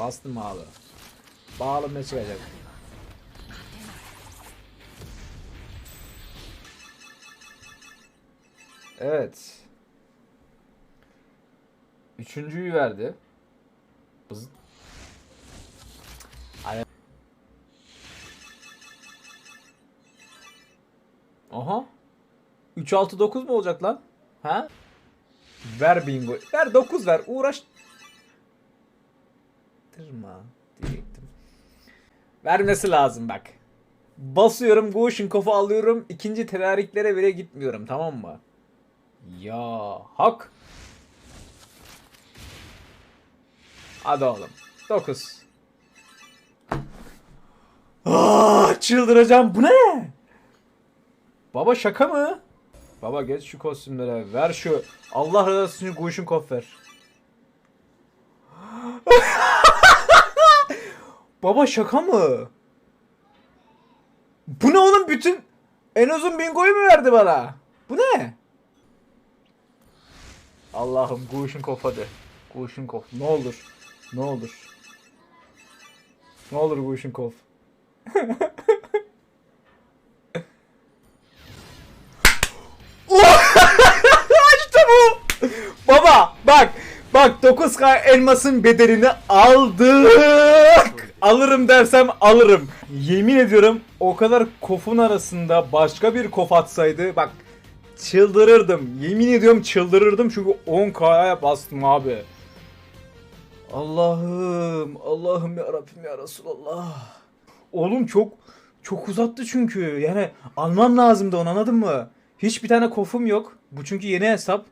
Bastım abi. Bakalım ne çıkacak. Evet. Üçüncüyü verdi. Bız- Ay- Aha. 3 6 9 mu olacak lan? Ha? Ver bingo. Ver 9 ver. Uğraş. Tırma diyecektim. Vermesi lazım bak. Basıyorum Goshinkof'u alıyorum. ikinci terariklere bile gitmiyorum tamam mı? Ya hak. Hadi oğlum. 9. Aa, çıldıracağım. Bu ne? Baba şaka mı? Baba geç şu kostümlere. Ver şu. Allah razı olsun Goshinkov ver. Baba şaka mı? Bu ne oğlum bütün en uzun bingoyu mu verdi bana? Bu ne? Allah'ım Gushinkov hadi. Gushinkov ne olur. Ne olur. Ne olur Gushinkov. işte bu. Baba bak. Bak 9K elmasın bedelini aldık. Alırım dersem alırım. Yemin ediyorum o kadar kofun arasında başka bir kof atsaydı bak çıldırırdım. Yemin ediyorum çıldırırdım çünkü 10K'ya bastım abi. Allah'ım, Allah'ım ya Rabbim ya Resulallah. Oğlum çok çok uzattı çünkü. Yani almam lazımdı onu anladın mı? Hiçbir tane kofum yok. Bu çünkü yeni hesap.